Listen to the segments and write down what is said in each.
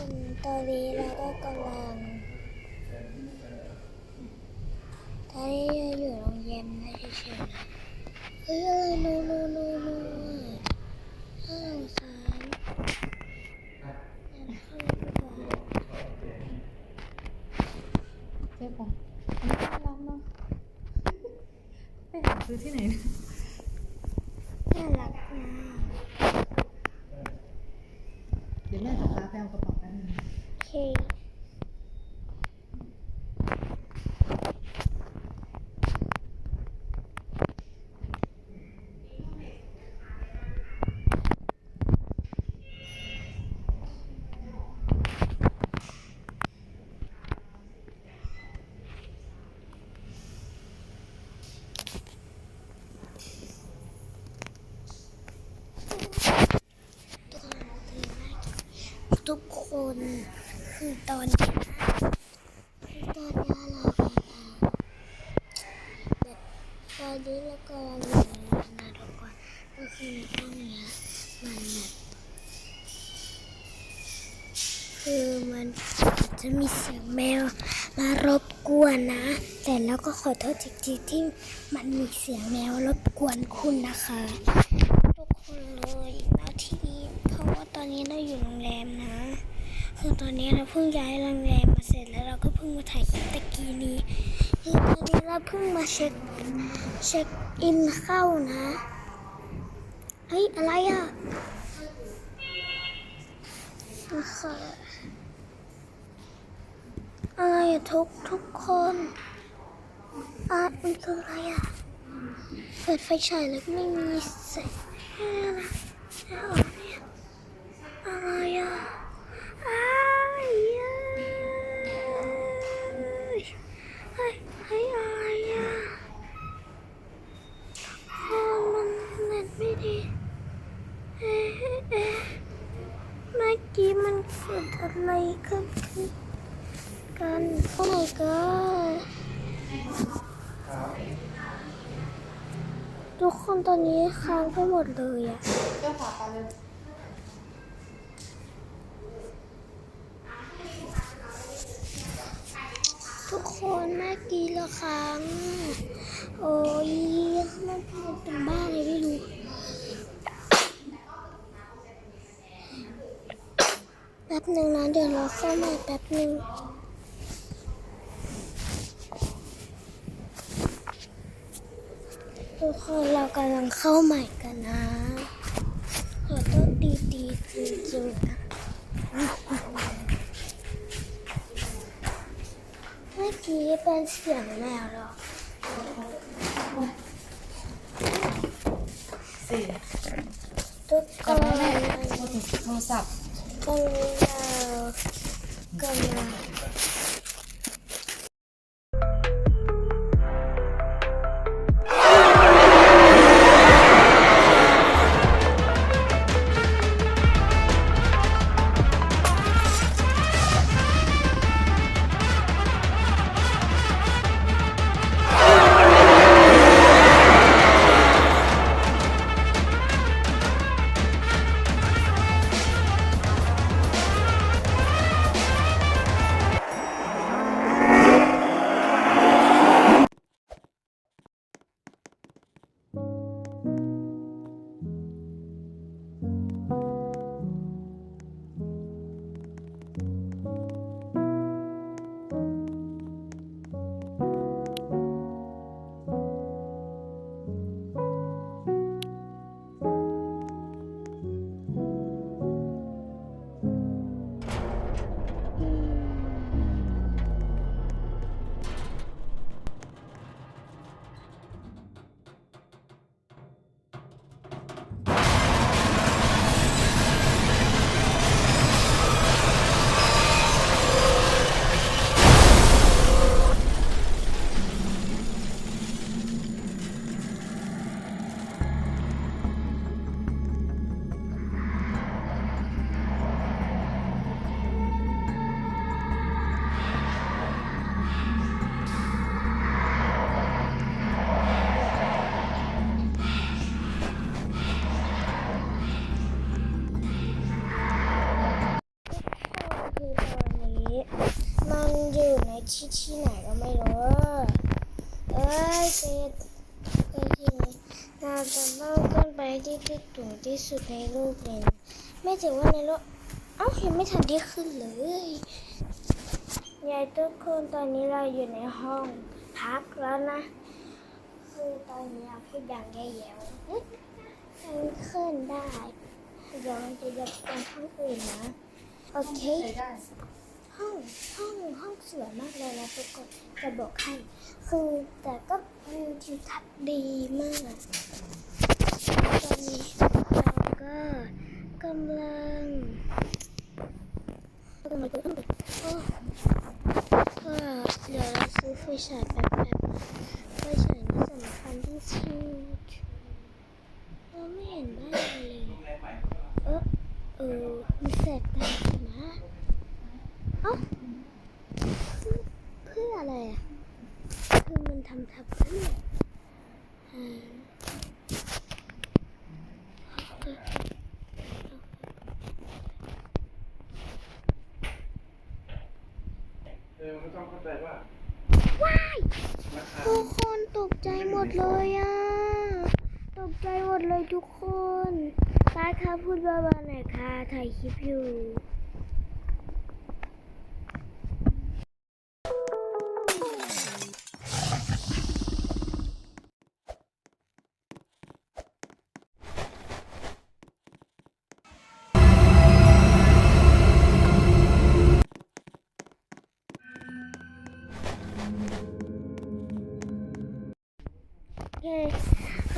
คนตอนนี้เราก็กำลังตอนนี้เราอยู่โรงเรียนนะเฉยๆนะเฮ้ยอะไรโนโนโนโนน่าสงสารเดินเข้าไปดีกว่าเจ๊ปะอันนี้น่ารักเนาะไปหาซื้อที่ไหนนะน่ารักมากเดี๋ยวแม่จะพาไปเอากระเป๋า แป๊บนึง โอเค ทุกคนคือ ตอนนี้คือตอนนี้เราแบบตอนนี้เรากำลังอยู่ในโรงนะทุกคนก็คือในห้องนี้มันแบบคือมันจะมีเสียงแมวมารบกวนนะ แต่เราก็ขอโทษจริงๆที่มันมีเสียงแมวรบกวนคุณนะคะ ทุกคนเลยณที่นี้เพราะว่าตอนนี้เราอยู่โรงแรมนะ คือตอนนี้เราเพิ่งย้ายโรงแรมมาเสร็จแล้วเราก็เพิ่งมาถ่ายคลิปตะกี้นี้คือตอนนี้เราเพิ่งมาเช็คเช็คอินเข้านะเฮ้ยอะไรอะนะคะอะไรอะทุกทุกคนอะมันคืออะไรอะเปิดไฟฉายแล้วไม่มีแสงอะไรอะอ้ายเฮ้ยเฮ้ยอะไรอะโอ้มันเน็ตไม่ดีเอ๊ะเอ๊ะเมื่อกี้มันเกิดอะไรขึ้นกันโอ้ my god ทุกคน ตอนนี้ค้างไปหมดเลยอะเจ้าฝาปเลยทุกคนเมื่อกี้ละครั้ง โอ้ยมันเป็นบ้าเลยไม่รู้แป๊บหนึ่งนะเดี๋ยวเราเข้ามาแป๊บหนึ่งทุก คนเรากำลังเข้าใหม่กันนะ ขอโทษดีๆจริงๆนะเมื่อกี้เป็นเสียงแมวเหรอสี่ทุกคนโทรศัพท์ตอนนี้เรากำลัง ที่ที่สูงที่สุดในโลกเลยนะไม่ถือว่าในโลก เอ้ายังไม่ทันได้ขึ้นเลยยายทุกคนตอนนี้เราอยู่ในห้องพักแล้วนะ คือตอนนี้เราพูดอย่างแย่ๆเอ๊ะมันขึ้นได้เดี๋ยวมันจะยับกันห้องอื่นนะ โอเคห้องห้องห้องสวยมากเลยนะทุกคนจะบอกให้ คือแต่ก็วิวทิวทัศน์ดีมาก ตอนนี้เราก็กำลังโอ้เดี๋ยวเราซื้อไฟฉายแป๊บๆไฟฉายนี่สำคัญที่สุดเราไม่เห็นได้อะไรเลยเออเออมันแสบตาใช่ไหมเอ้าเพื่ออะไรอะ คือมันทำทับเพื่ออไม่ต้องเข้าใจว่า ว้าย ราคา ทุกคนตกใจหมดเลยอะ ตกใจหมดเลย ทุกคนป้าคะพูดเบาๆหน่อยค่ะถ่ายคลิปอยู่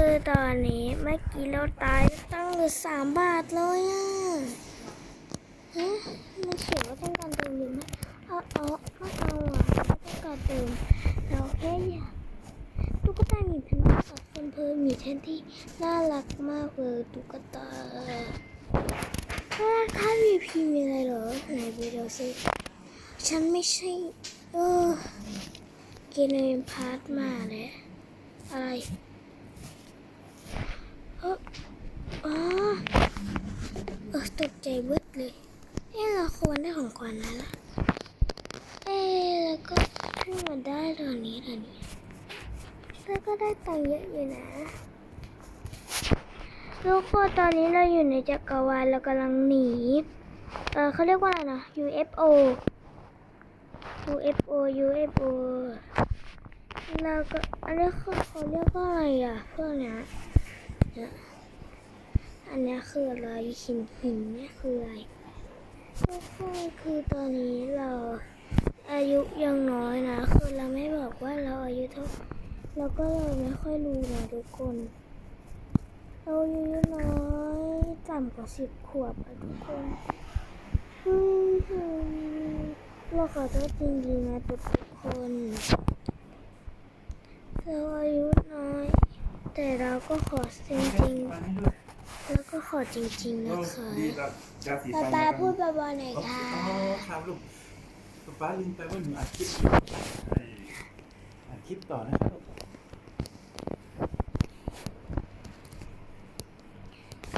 คือตอนนี้เมื่อกี้เราตายตั้งเหลือสามบาทเลยอะฮะมันเขียนว่าต้องการเติมอยู่ไหมเอาเอาไม่เอาอะต้องการเติมเราแค่อยากตุ๊กตาหมีแพนด้ากับคนเพลินหมีแทนที่น่ารักมากเลยตุ๊กตาถ้าถ้ามีพีมีอะไรเหรอไหนไปดูสิฉันไม่ใช่ เออเกนเนพาร์ทมาเลยอะไร เอออ๋อเออตกใจเบิดเลยเอ๊ะเราควรได้ของขวัญแล้วล่ะเอ๊ะแล้วก็เพิ่งมาได้ตอนนี้ตอนนี้แล้วก็ได้ตังค์เยอะอยู่นะทุกคนตอนนี้เราอยู่ในจักรวาลเรากำลังหนี เออเขาเรียกว่าอะไรนะ UFO UFO UFO แล้วก็อันนี้เขาเรียกว่าอะไรอะพวกเนี้ย เนี่ยอันนี้คืออะไรหินหินเนี่ยคืออะไรทุกคนคือตอนนี้เราอายุยังน้อยนะ คือเราไม่บอกว่าเราอายุเท่าเราก็เลยไม่ค่อยรู้นะทุกคน เราอายุน้อยต่ำกว่าสิบขวบอะทุกคนเราขอโทษจริงๆนะทุกคน เราอายุน้อย แต่เราก็ขอจริงๆแล้วก็ขอจริงๆนะคะดีแล้วยาสีป๊าฟันป๊านะครับพูดเบาๆหน่อยอ๋อค่ะครับลูกป๊าป๊าลืมไปว่าหนูอัดคลิปอยู่อัดคลิปต่อนะครับลูก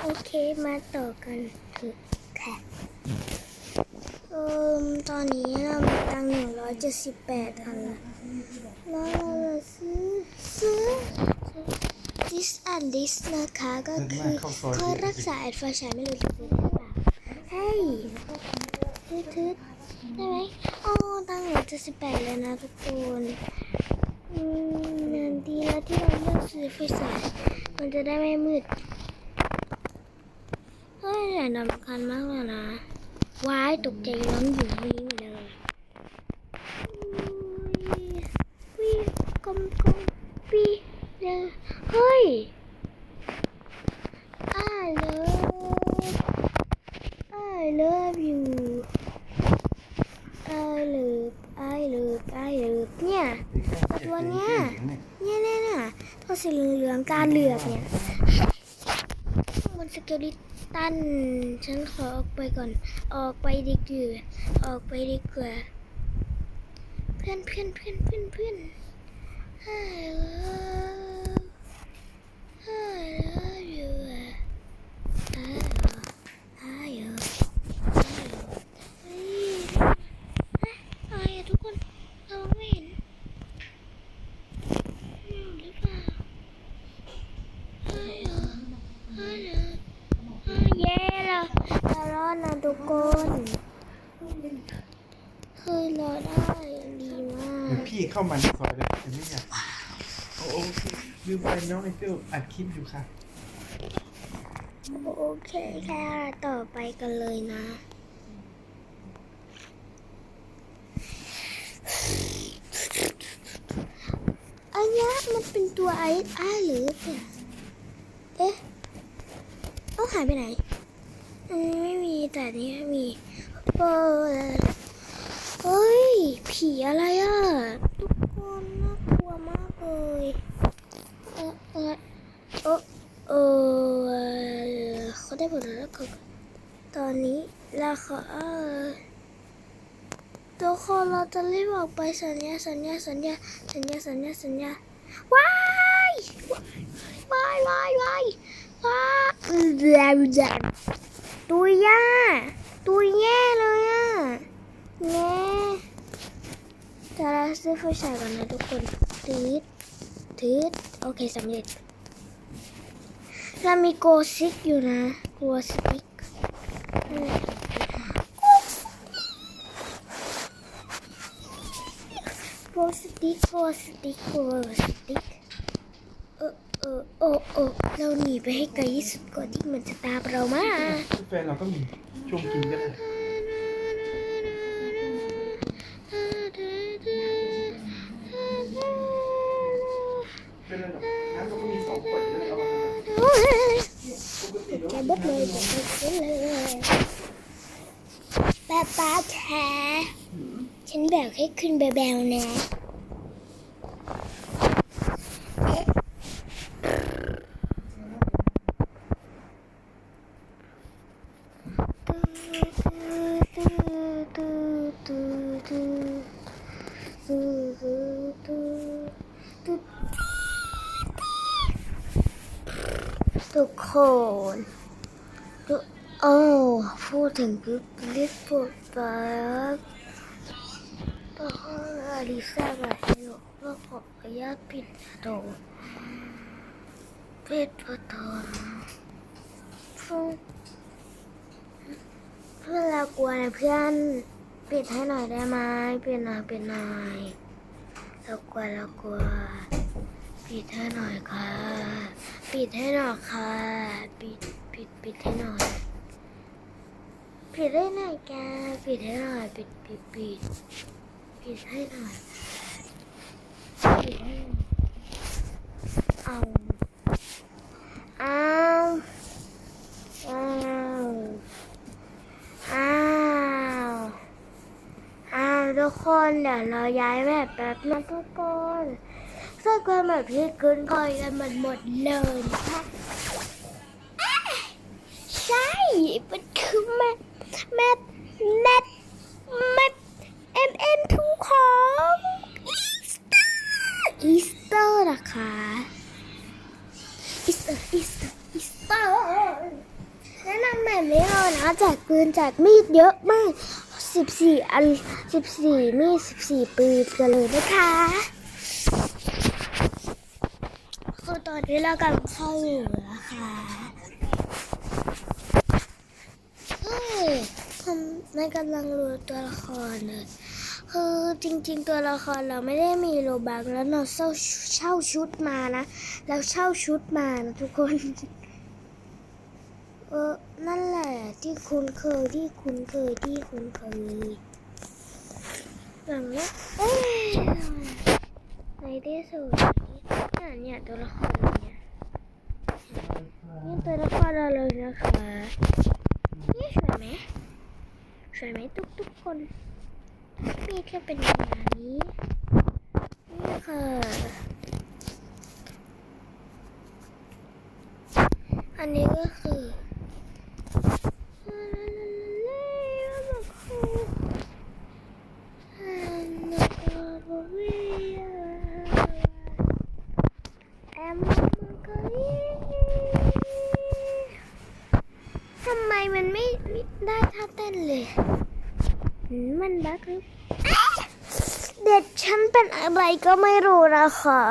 โอเคมาต่อกันเถอะค่ะเออตอนนี้เรามีตังค์หนึ่งร้อยเจ็ดสิบแปดอันละแล้วเราจะซื้อซื้อ this and this นะคะ ก็คือข้อรักษาแอดฟาชายไม่รู้จะซื้อหรือเปล่าเฮ้ยทึดทึดได้ไหมโอ้ตังค์เหลือเจ็ดสิบแปดแล้วนะทุกคนอืมเงินดีแล้วที่เราเลือกซื้อไฟฉายมันจะได้ไม่มืดเฮ้ยแต่นำคัญมากเลยนะว้ายตกใจน้องหญิงนี้หมดเลยอุ้ยวิกลมกลมปีเด้อเฮ้ยอ้าเลิฟอ้าเลิฟอยู่อ้าเลิฟอ้าเลิฟอ้า เนี่ยตัวเนี้ยเนี่ยเนี่ยเนี่ยตัวสีเหลืองๆตาเหลือกเนี่ยมันสเกลิตันฉันขอออกไปก่อน ออกไปดีกว่าออกไปดีกว่าเพื่อนเพื่อนเพื่อนเพื่อนเพื่อน I love I love ร้อนนะทุกคนคือเราได้ดีมากพี่เข้ามาในซอยเลยไม่อยากโอเคลืมไปน้องไอเฟลอัดคลิปอยู่ค่ะ โอเคแค่ต่อไปกันเลยนะอันนี้มันเป็นตัวไอ้อาหรือเปล่าเอ๊ะ เอาหายไปไหนอืม แต่นี้มีเออเฮ้ย ผีอะไรอะ ทุกคนน่ากลัวมากเลยเออเออเออเออเขาได้ผลแล้วก็ตอนนี้เราขอทุกคนเราจะรีบออกไปสัญญาสัญญาสัญญาสัญญาสัญญาสัญญาว้ายวายวายวายวายเดี๋ยวเดี๋ยว ตัวย่าตัวแย่เลยอะแง่จะเราซื้อไฟฉายก่อนนะทุกคนตืดตืดโอเคสำเร็จเรามีโกซิกอยู่นะโกซิกโกสติกโกสติกโกสติก เออโอ้โอ้เราหนีไปให้ไกลที่สุดก่อนที่มันจะตามเรามาแฟนเราก็มีช่วงกินก็ได้เป็นอะไรหรอกน้ำก็มีสองขวดเลยเอามาทำไมปกติเราแกบดเลยแกบดเลยป้าป้าแท้ฉันแบกให้ขึ้นแบวๆนะ ทุกคนทุกโอ้พูดถึงปุ๊บลิฟต์ปุ๊บปั๊บตอนอลิซาแบบนี้ก็ขออนุญาตปิดประตูปิดประตูเพื่อนเพื่อนรากลัวนะเพื่อนปิดให้หน่อยได้ไหมปิดหน่อยปิดหน่อย รากลัวเรากลัวปิดให้หน่อยค่ะ ปิดให้หน่อยค่ะ ปิดปิดปิดให้หน่อย ปิดให้หน่อยแกปิดให้หน่อย ปิดปิดปิดปิดให้หน่อยปิดให้หน่อยเอาเอาเอาเอาเอาทุก คนเดี๋ยวเราย้ายแบบแป๊บนะทุกคนซึ่งความแบบที่คุ้นเคยกันมันหมดเลยนะคะอะใช่มันคือแมปแมปแมปแมปเอ็มเอ็มทูของอีสเตอร์อีสเตอร์นะคะอีสเตอร์อีสเตอร์อีสเตอร์แนะนำแบบนี้เลยนะแจกปืนแจกมีดเยอะมาก 14อัน14มีด14ปืนกันเลยนะคะคือตอนนี้เรากำลังเข้าอยู่นะคะเฮ้ยทำไม่กำลังรู้ตัวละครเลยคือจริงๆตัวละครเราไม่ได้มีโลบักแล้วเราเช่าเช่าชุดมานะเราเช่าชุดมานะทุกคน เออ นั่นแหละที่คุ้นเคยที่คุ้นเคยที่คุ้นเคยแบบเนี้ยเอ้ยในที่สุดนี่เนี่ยตัวละครเนี่ยนี่ตัวละครเราเลยนะคะนี่สวยไหมสวยไหมทุกทุกคนมีแค่เป็นอย่างนี้นี่ค่ะอันนี้ก็คือ ทำไมมันไม่ได้ท่าเต้นเลยหืมมันบักหรืออ๊ะเด็ดฉัน เป็นอะไรก็ไม่รู้นะคะ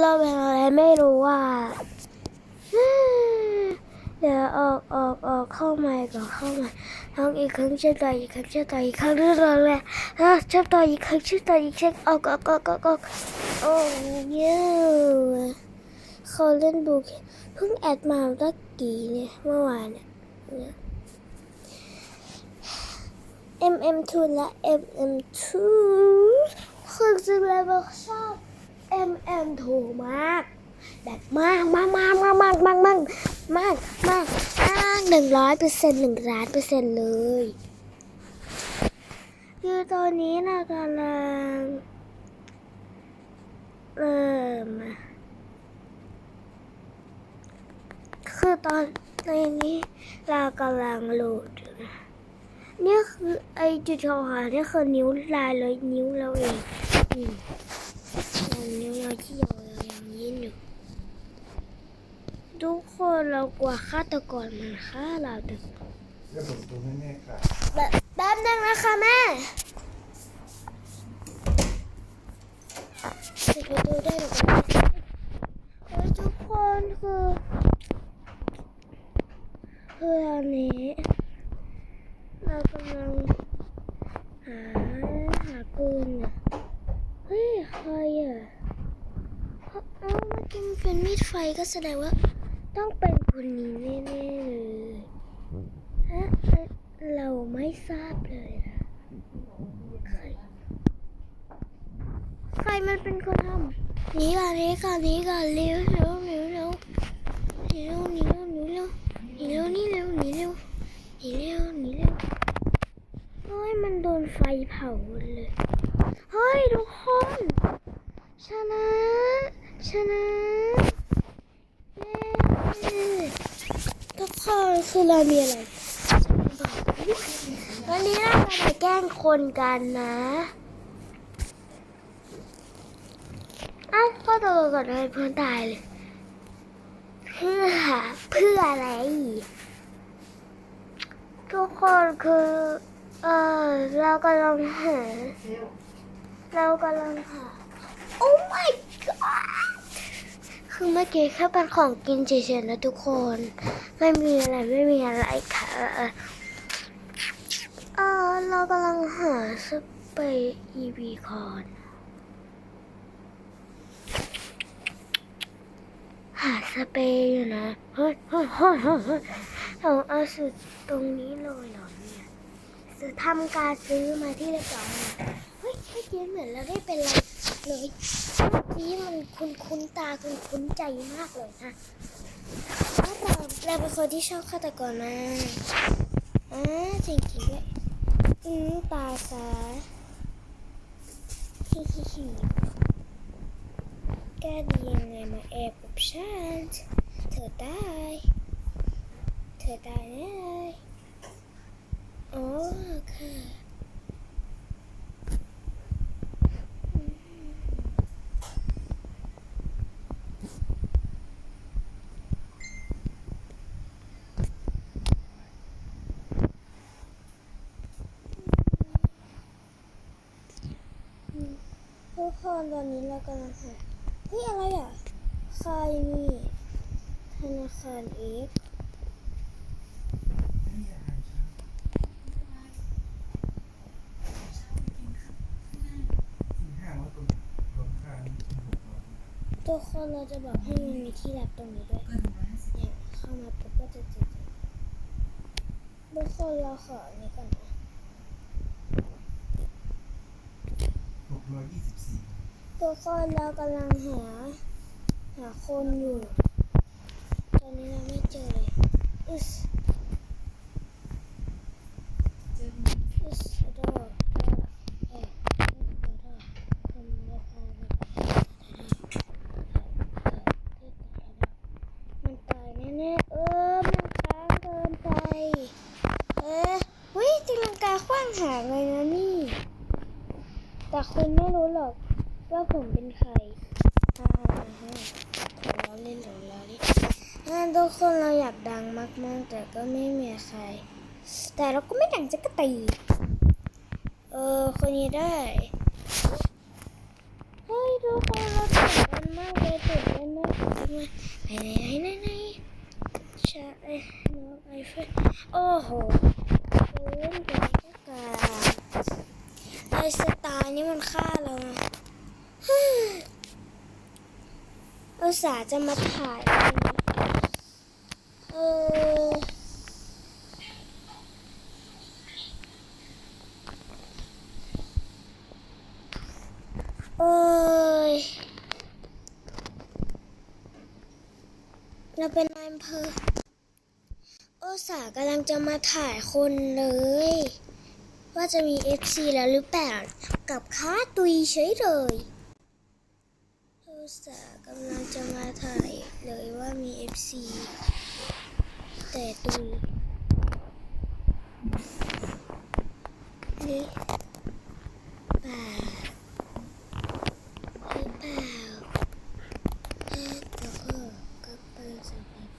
เราเป็นอะไรไม่รู้ว่าเดี๋ยวออกออกออกเข้ามาก่อนเข้ามาลองอีกครั้งจะต่อยอีกครั้งจะต่อยอีกครั้งเรื่อยๆเลยฮะจะต่อยอีกครั้งจะต่อยอีกครั้งออกออกออกออกออกโอ้ยเขาเล่นบุกเพิ่งแอดมาตะกี้เนี่ยเมื่อวานเนี่ยเนี่ย MM2 และ MM2 คือจริงแล้วเราชอบ MM2 มาก แบบมากมากมากมากมากมากมากมากมากมากหนึ่งร้อยเปอร์เซ็นต์หนึ่งล้านเปอร์เซ็นต์เลยคือตอนนี้เรากำลังเริ่มคือตอนในนี้เรากำลังโหลดนะเนี่ยคือไอจุดขาวๆเนี่คือนิ้วลายเลยนิ้วเราเอง อืมนิ้วเราที่เรายังยิ้นอยู่ทุกคนเรากลัวฆาตกรมันฆ่าเราดึกเรื่องผมตัวแน่ๆค่ะแบบแป๊บนึงนะคะแม่ปิดประตูได้หรือเปล่าเฮ้ยทุกคนคือคือตอนนี้ เรากำลังหาหาปืนอะเฮ้ยใครอะเอ้าเมื่อกี้มัน ไฟก็แสดงว่า ต้องเป็นคนนี้แน่ๆเลยฮะเอ๊ะเราไม่ทราบเลยนะ ใคร ใครมันเป็นคนทำหนีก่อนหนีก่อนหนีก่อนเร็วเร็วเร็วเร็ว เรามีอะไร วันนี้เราจะไปแกล้งคนกันนะอ้าวก็ตัวก่อนเลยเพื่อนตายเลย เพื่อเพื่ออะไร ทุกคนคือ เออเรากำลังหาเรากำลังหาโอ้ my god คือเมื่อกี้แค่เป็นของกินเฉยๆนะทุกคน ไม่มีอะไรไม่มีอะไรค่ะเออเรากำลังหาสเปรย์ EV คอนหาสเปรย์อยู่นะเฮ้ยเฮ้ยเฮ้ยเฮ้ยเอาเอาสุดตรงนี้เลยเหรอเนี่ยจะทำการซื้อมาที่เรียบร้อยแล้เฮ้ยเมื่อกี้เหมือนเราได้เป็นอะไร เลยเมื่อกี้มันคุ้นคุ้นตาคุ้นคุ้นใจมากเลยนะเพราเราเราเป็นคนที่ชอบฆาตกรมากอ่าจริงจริงๆด้วยอืมตาซาฮิฮิฮิแกดียังไงมาแอบกับฉันเธอตายเธอตายแน่เลยอ๋อค่ะอืมทุก คนตอนนี้เรากำลังหาเฮ้ยอะไรอะใครนี่ธนาคารเอฟตัวรวมค่านี่หกร้อยทุกคนเราจะบอกให้มันมีที่รับตรงนี้ด้วยเนี่ยเข้ามาปุ๊บก็จะเจอทุกคนเราขออันนี้ก่อนนะ ตัวข้อยยี่สิบสี่ทุกคนเรากำลังหา หาคนอยู่ ตอนนี้เราไม่เจอเลยอึสอึสดอเแต่เราก็ไม่แต่งจะกระตีเออคนนี้ได้ เฮ้ยทุคนเราต่นเต้นมากเลยตื่มากเต้มาไหนไหนไหนไหนชาไอ้น้องไอเฟนโอ้โหเล่นไปกักไอสตาร์นี่มันฆ่าเราเอุสาห์จะมาถ่าย เออ สากำลังจะมาถ่ายคนเลย ว่าจะมี FC แล้วหรือเปล่ากับค้าตุยเฉยเลยโอสากำลังจะมาถ่ายเลยว่ามี FC แต่ตุยหรือเปล่าหรือเปล่า แล้วก็ก็เปิดสวิตช์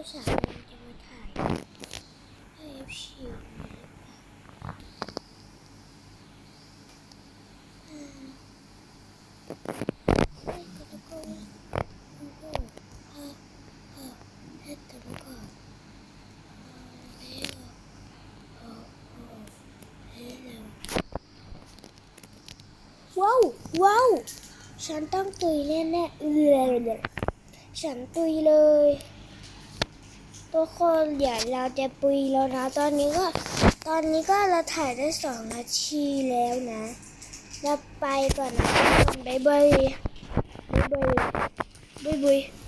โอ้สาวมันจะมาถ่ายให้ชิวว้าว ว้าว ฉันต้องตุยแน่แน่ๆเลยเลยฉันตุยเลย ทุกคนเดี๋ยวเราจะปุยแล้วนะ ตอนนี้ก็ตอนนี้ก็เราถ่ายได้สองนาทีแล้วนะเราไปก่อนนะทุกคนบ๊ายบายบ๊ายบายบ๊ายบาย